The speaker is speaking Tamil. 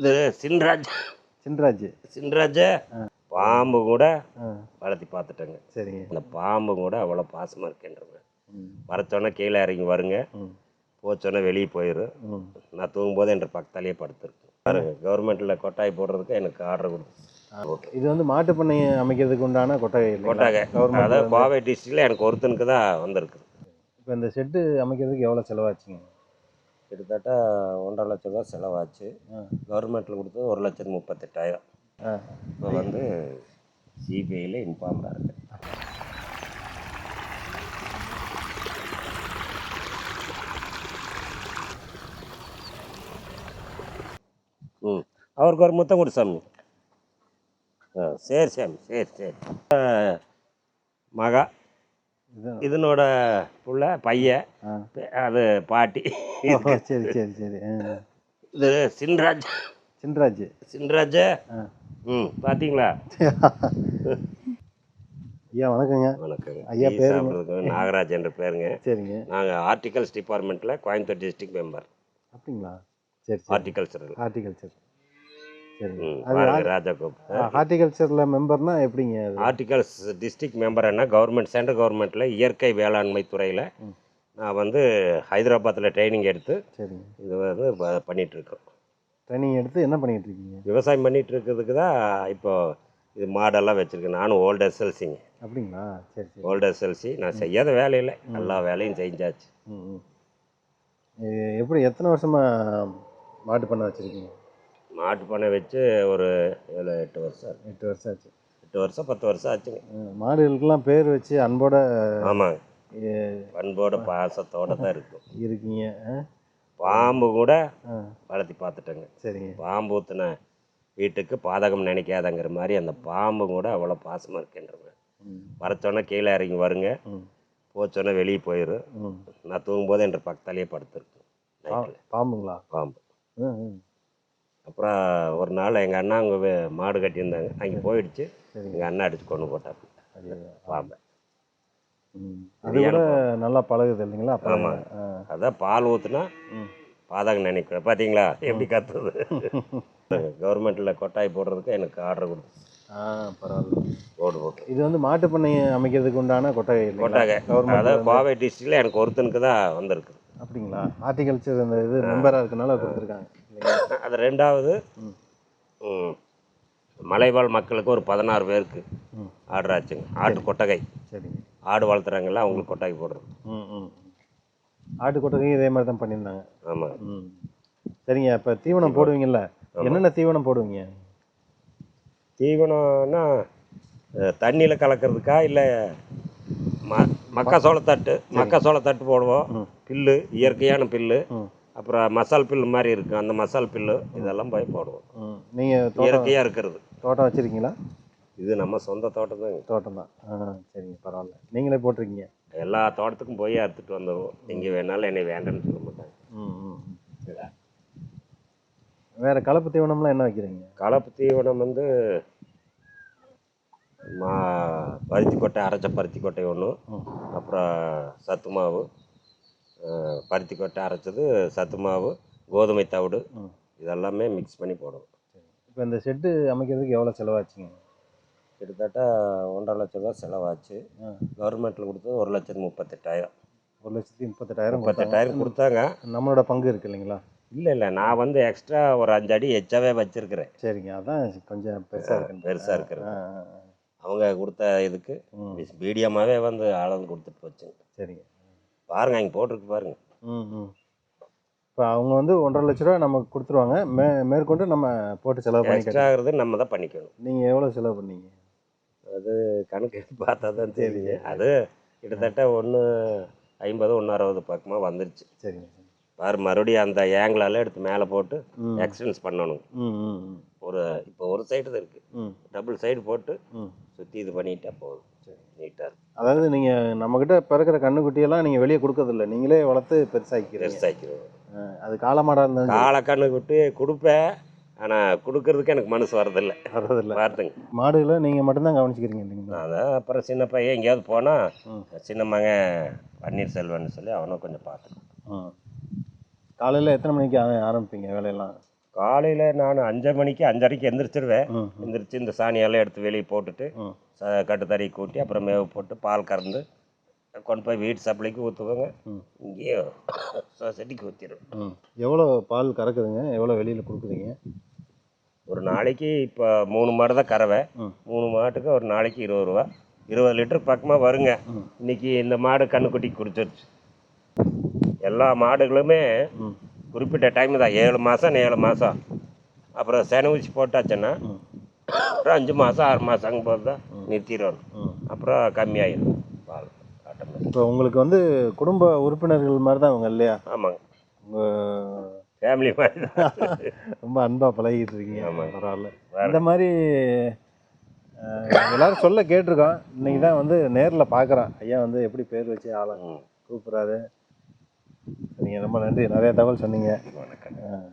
இது சின்ராஜ். சின்ராஜ். சின்ராஜ பாம்பு கூட வளர்த்தி பார்த்துட்டேங்க. சரிங்க. அந்த பாம்பு கூட அவ்வளோ பாசமாக இருக்கேன்றவங்க. வரச்சோன்னே கீழே இறங்கி வருங்க. போச்சோன்னே வெளியே போயிடும் நான் தூங்கும்போது என்ற பக்கத்தாலேயே படுத்துருக்கு பாருங்க கவர்மெண்ட்டில் கொட்டாய் போடுறதுக்கு எனக்கு ஆர்டர் கொடுத்து. இது வந்து மாட்டு பண்ணை அமைக்கிறதுக்கு உண்டான கொட்டகை இல்லைங்களா? கொட்டாக. கவர்மெண்ட் அதாவது கோவை டிஸ்ட்ரிக்டில் எனக்கு ஒருத்தனுக்கு தான் வந்திருக்குது இப்போ இந்த ஷெட்டு அமைக்கிறதுக்கு எவ்வளோ செலவாச்சுங்க? கிட்டத்தட்ட ஒன்றரை லட்ச ரூபா செலவாச்சு. கவர்மெண்ட்டில் கொடுத்தது ஒரு லட்சத்து முப்பத்தெட்டாயிரம். இப்போ வந்து சிபிஐயில் இன்ஃபார்ம்டாக இருக்கு. ம். அவருக்கு ஒரு முத்தம் கொடு சாமி. ஆ சரி சாமி சரி சரி. மகா. இதனோட புள்ள பையன். அது பாட்டி. சரி சரி சரி. இது சின்ராஜ். சின்ராஜ். சின்ராஜ. ம் பார்த்தீங்களா ஐயா வணக்கங்க. வணக்கங்க. ஐயா? சாப்பிட்றதுக்கு நாகராஜ் என்ற பேருங்க. சரிங்க. நாங்கள் ஆர்டிகல்ஸ் டிபார்ட்மெண்ட்டில் கோயம்புத்தூர் டிஸ்ட்ரிக்ட் மெம்பர். அப்படிங்களா? சரி சரி. ஹார்டிகல்ச்சரல் ஹார்டிகல்ச்சர் ஹார்டிகல்ச்சரில் மெம்பர்னா எப்படிங்க அது? ஆர்டிகல்ஸ் டிஸ்ட்ரிக்ட் மெம்பர்னா கவர்மெண்ட் சென்ட்ரல் கவர்மெண்ட்டில் இயற்கை வேளாண்மை துறையில். நான் வந்து ஹைதராபாத்தில் ட்ரைனிங் எடுத்து சரிங்க. இது வந்து ப- பண்ணிட்டு இருக்கோம் ட்ரைனிங் எடுத்து என்ன பண்ணிட்டு இருக்கீங்க விவசாயம் பண்ணிட்டு இருக்கிறதுக்கு தான் இப்போ இது மாடெல்லாம் வச்சுருக்கேன். நானும் ஓல்டு எஸ்எல்சிங்க. அப்படிங்களா? சரி சரி. Old SLC. நான் செய்யாத வேலையில் எல்லா வேலையும் செஞ்சாச்சு. எப்படி எத்தனை வருஷமா மாட்டு பண்ணை வச்சுருக்கீங்க? மாட்டு பண்ணை வச்சு ஒரு ஏழு எட்டு வருஷம். எட்டு வருஷம் ஆச்சு. எட்டு வருஷம் பத்து வருஷம் ஆச்சுங்க. ம், மாடுகளுக்கெல்லாம் பேர் வச்சு அன்போட ஆமாங்க. பண்போட பாசத்தோட தான் இருக்கும். இருக்கீங்க? பாம்பு கூட ஆ. வளர்த்தி பார்த்துட்டேங்க. சரிங்க. பாம்பு ஊற்றின வீட்டுக்கு பாதகம் நினைக்காதங்கிற மாதிரி அந்த பாம்பு கூட அவ்வளோ பாசமாக இருக்குன்றவங்க. ம். வரச்சோன்னே கீழே இறங்கி வருங்க. ம். போச்சோன்னே வெளியே போயிடும் ம். நான் தூங்கும்போது என்ற பக்கத்தாலேயே படுத்துருக்கு பா- நைட்டில் பாம்புங்களா? பாம்பு. ம் ம் அப்புறம் ஒரு நாள் எங்கள் அண்ணா அங்கே மாடு கட்டியிருந்தாங்க. அங்கே போயிடுச்சு. எங்கள் அண்ணா அடிச்சு கொண்டு போட்டாங்க பாம்பை. அது கூட நல்லா பழகுது இல்லைங்களா? அப்ப- ஆமாங்க. ஆ. அதான் பால் ஊற்றுனா பாதகம் நினைக்கிறேன். பார்த்தீங்களா எப்படி கத்துது கவர்மெண்ட்டில் கொட்டாய் போடுறதுக்கு எனக்கு ஆர்டர் கொடுத்து. ஆ பரவாயில்ல. போடு ஓகே இது வந்து மாட்டு பண்ணை அமைக்கிறதுக்கு உண்டான கொட்டகை கொட்டாகை கவர்மெண்ட் அதாவது கோவை டிஸ்ட்ரிக்டில் எனக்கு ஒருத்தனுக்கு தான் வந்திருக்கு. அப்படிங்களா? ஹார்டிகல்ச்சர் இந்த இது மெம்பராக இருக்கனால கொடுத்துருக்காங்க. அது ரெண்டாவது மலைவாழ் மக்களுக்கு ஒரு பதினாறு பேருக்கு ஆர்டர் ஆச்சுங்க ஆட்டு கொட்டகை. சரிங்க ஆடு வளர்த்துறாங்கல்ல அவங்களுக்கு கொட்டாய் போடுறது ம் ம் ஆட்டு கொட்டகையும் இதே மாதிரி தான் பண்ணியிருந்தாங்க. ஆமாம் சரிங்க இப்போ தீவனம் போடுவீங்கல்ல? என்னென்ன தீவனம் போடுவீங்க? தீவனம்னா தண்ணியில் கலக்கிறதுக்கா இல்லை ம மக்காசோளத்தட்டு மக்காசோளத்தட்டு போடுவோம். பில்லு இயற்கையான பில்லு. அப்புறம் மசால் பில்லு மாதிரி இருக்கும் அந்த மசால் பில்லு இதெல்லாம் போய் போடுவோம் நீங்கள் இயற்கையாக இருக்கிறது. தோட்டம் வச்சுருக்கீங்களா? இது நம்ம சொந்த தோட்டம் தான் தோட்டம் தான். சரிங்க பரவாயில்ல. நீங்களே போட்டிருக்கீங்க. எல்லா தோட்டத்துக்கும் போய் அறுத்துட்டு வந்துடுவோம் எங்கே வேணாலும் என்னை வேண்டாம்னு சொல்ல மாட்டாங்க. வேற கலப்பு தீவனம்லாம் என்ன வைக்கிறீங்க? கலப்பு தீவனம் வந்து மா பருத்தி கொட்டை அரைச்ச பருத்தி கொட்டை ஒன்று அப்புறம் சத்து மாவு. பருத்தி கொட்டை அரைச்சது சத்து மாவு கோதுமை தவிடு இதெல்லாமே மிக்ஸ் பண்ணி போடுவோம் இப்போ இந்த ஷெட்டு அமைக்கிறதுக்கு எவ்வளோ செலவாச்சுங்க? கிட்டத்தட்ட ஒன்றரை லட்ச ரூபா செலவாச்சு. கவர்மெண்ட்டில் கொடுத்தது ஒரு லட்சத்து முப்பத்தெட்டாயிரம். ஒரு லட்சத்தி முப்பத்தெட்டாயிரம் கொடுத்தாங்க. முப்பத்தெட்டாயிரம் கொடுத்தாங்க. நம்மளோட பங்கு இருக்கு இல்லைங்களா? இல்லை இல்லை. நான் வந்து எக்ஸ்ட்ரா ஒரு அஞ்சு அடி எச்சாவே வச்சுருக்கிறேன். சரிங்க. அதான் கொஞ்சம் பெருசாக இருக்கு பெருசாக இருக்கிறது. அவங்க கொடுத்த இதுக்கு மீடியமாகவே வந்து அளந்து கொடுத்துட்டு போச்சுங்க. சரிங்க. பாருங்க அங்கே போட்டிருக்கு பாருங்க. ம் ம். இப்போ அவங்க வந்து ஒன்றரை லட்ச ரூபா நமக்கு கொடுத்துருவாங்க. மே மேற்கொண்டு நம்ம போட்டு செலவு பண்ணி எக்ஸ்ட்ரா ஆகிறது நம்ம தான் பண்ணிக்கணும். நீங்கள் எவ்வளோ செலவு பண்ணீங்க? அது கணக்கு பார்த்தா தான் தெரியுது. அது கிட்டத்தட்ட ஒன்று ஐம்பது ஒன்று அறுபது பக்கமாக வந்துருச்சு. சரிங்க பாரு மறுபடியும் அந்த ஏங்கிளால எடுத்து மேலே போட்டு எக்ஸ்டென்ஸ் பண்ணணும். ஒரு இப்போ ஒரு சைடு தான் இருக்குது ம். டபுள் சைடு போட்டு சுற்றி இது பண்ணிட்டா போதும். நீட்டாக இருக்கும் அதாவது நீங்கள் நம்மக்கிட்ட பிறக்கிற கண்ணுக்குட்டியெல்லாம் நீங்கள் வெளியே கொடுக்கறதில்ல. நீங்களே வளர்த்து பெருசாக்கிறீங்க பெருசாக்கிடுவோம். ஆ, அது காலமாடாக இருந்தாலும் காலக்கண்ணு விட்டு கொடுப்பேன். ஆனால் கொடுக்கறதுக்கு எனக்கு மனசு வரதில்லை. வர்றதில்ல பார்த்துங்க மாடுகளை நீங்கள் மட்டும்தான் கவனிச்சிக்கிறீங்க இல்லைங்களா அதான் அப்புறம் சின்ன பையன் எங்கேயாவது போனால் ம். சின்ன மகன் பன்னீர்செல்வன்னு சொல்லி அவனும் கொஞ்சம் பார்த்துக்கணும் ம். காலையில் எத்தனை மணிக்கு ஆரம்பிப்பீங்க வேலையெல்லாம்? காலையில் நான் அஞ்சரை மணிக்கு அஞ்சரைக்கு எந்திரிச்சிருவேன். எந்திரிச்சு இந்த சாணியெல்லாம் எடுத்து வெளியே போட்டுட்டு கட்டுத்தறி கூட்டி அப்புறம் மேவு போட்டு பால் கறந்து கொண்டு போய் வீட்டு சப்ளைக்கு ஊற்றுவாங்க ம். இங்கேயும் சொசைட்டிக்கு ஊற்றிடுவோம் எவ்வளோ பால் கறக்குதுங்க? எவ்வளோ வெளியில் கொடுக்குறீங்க ஒரு நாளைக்கு இப்போ மூணு மாடு தான் கறவை. மூணு மாட்டுக்கு ஒரு நாளைக்கு இருபது ரூபா. இருபது லிட்டர் பக்கமாக வருங்க. இன்னைக்கு இந்த மாடு கண்ணுக்குட்டி குடிச்சிருச்சு. எல்லா மாடுகளுமே குறிப்பிட்ட டைம் தான். ஏழு மாதம் ஏழு மாதம் அப்புறம் சென ஊசி போட்டாச்சுன்னா ம் ஒரு அஞ்சு மாதம் ஆறு மாதங்க போது தான் நிறுத்திடணும் அப்புறம் கம்மியாயிடும் பால் இப்போ உங்களுக்கு வந்து குடும்ப உறுப்பினர்கள் மாதிரி தான் அவங்க இல்லையா? ஆமாங்க. உங்கள் ஃபேமிலி மாதிரி தான். ரொம்ப அன்பாக பழகிட்டு இருக்கீங்க. ஆமாங்க. பரவாயில்ல. இந்த மாதிரி எல்லாரும் சொல்ல கேட்டிருக்கோம். இன்னைக்கு தான் வந்து நேரில் பார்க்குறேன் ஐயா வந்து எப்படி பேர் வச்சு ஆளை ம். கூப்பிட்றாரு. நீங்கள் ரொம்ப நன்றி. நிறைய தகவல் சொன்னீங்க. வணக்கம்.